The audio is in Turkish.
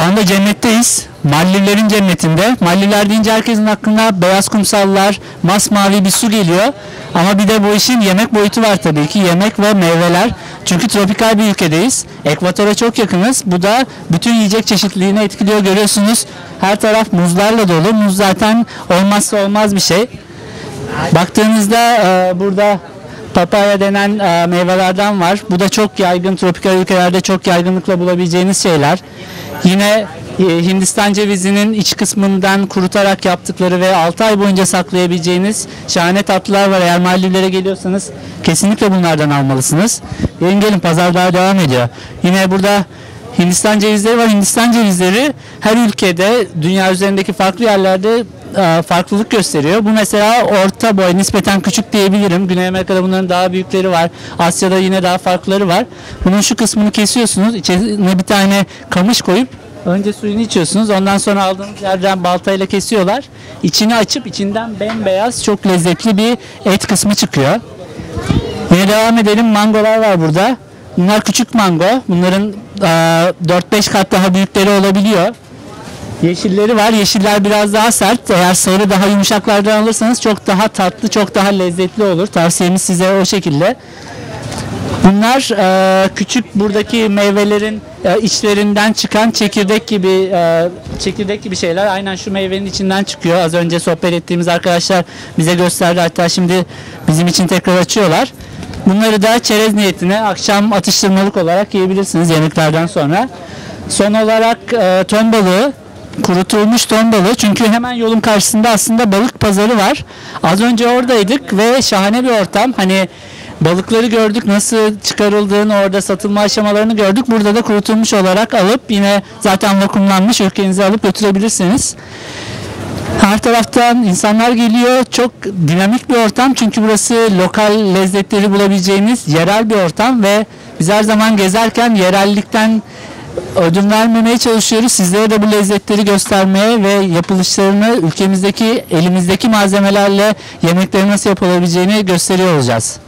anda cennetteyiz. Maldivlerin cennetinde. Maldivler deyince herkesin aklına beyaz kumsallar, masmavi bir su geliyor. Ama bir de bu işin yemek boyutu var tabii ki. Yemek ve meyveler. Çünkü tropikal bir ülkedeyiz. Ekvatora çok yakınız. Bu da bütün yiyecek çeşitliliğini etkiliyor görüyorsunuz. Her taraf muzlarla dolu. Muz zaten olmazsa olmaz bir şey. Baktığınızda e, burada papaya denen e, meyvelerden var. Bu da çok yaygın tropikal ülkelerde çok yaygınlıkla bulabileceğiniz şeyler. Yine e, Hindistan cevizinin iç kısmından kurutarak yaptıkları ve 6 ay boyunca saklayabileceğiniz şahane tatlılar var. Eğer Maldivlere geliyorsanız kesinlikle bunlardan almalısınız. Gelin gelin pazar daha devam ediyor. Yine burada Hindistan cevizleri var. Hindistan cevizleri her ülkede dünya üzerindeki farklı yerlerde e, farklılık gösteriyor. Bu mesela orta boy, nispeten küçük diyebilirim. Güney Amerika'da bunların daha büyükleri var. Asya'da yine daha farkları var. Bunun şu kısmını kesiyorsunuz. İçine bir tane kamış koyup önce suyunu içiyorsunuz. Ondan sonra aldığınız yerden baltayla kesiyorlar. İçini açıp içinden bembeyaz çok lezzetli bir et kısmı çıkıyor. Yine devam edelim. Mangolar var burada. Bunlar küçük mango. Bunların e, 4-5 kat daha büyükleri olabiliyor. Yeşilleri var. Yeşiller biraz daha sert. Eğer sarı daha yumuşaklardan alırsanız çok daha tatlı, çok daha lezzetli olur. Tavsiyemiz size o şekilde. Bunlar e, küçük buradaki meyvelerin e, içlerinden çıkan çekirdek gibi e, çekirdek gibi şeyler. Aynen şu meyvenin içinden çıkıyor. Az önce sohbet ettiğimiz arkadaşlar bize gösterdi. Hatta şimdi bizim için tekrar açıyorlar. Bunları da çerez niyetine akşam atıştırmalık olarak yiyebilirsiniz yemeklerden sonra. Son olarak e, ton balığı kurutulmuş ton balığı çünkü hemen yolun karşısında aslında balık pazarı var. Az önce oradaydık ve şahane bir ortam. Hani balıkları gördük nasıl çıkarıldığını orada satılma aşamalarını gördük. Burada da kurutulmuş olarak alıp yine zaten vakumlanmış ülkenize alıp götürebilirsiniz. Her taraftan insanlar geliyor. Çok dinamik bir ortam çünkü burası lokal lezzetleri bulabileceğiniz yerel bir ortam ve biz her zaman gezerken yerellikten ödün vermemeye çalışıyoruz. Sizlere de bu lezzetleri göstermeye ve yapılışlarını ülkemizdeki elimizdeki malzemelerle yemekleri nasıl yapılabileceğini gösteriyor olacağız.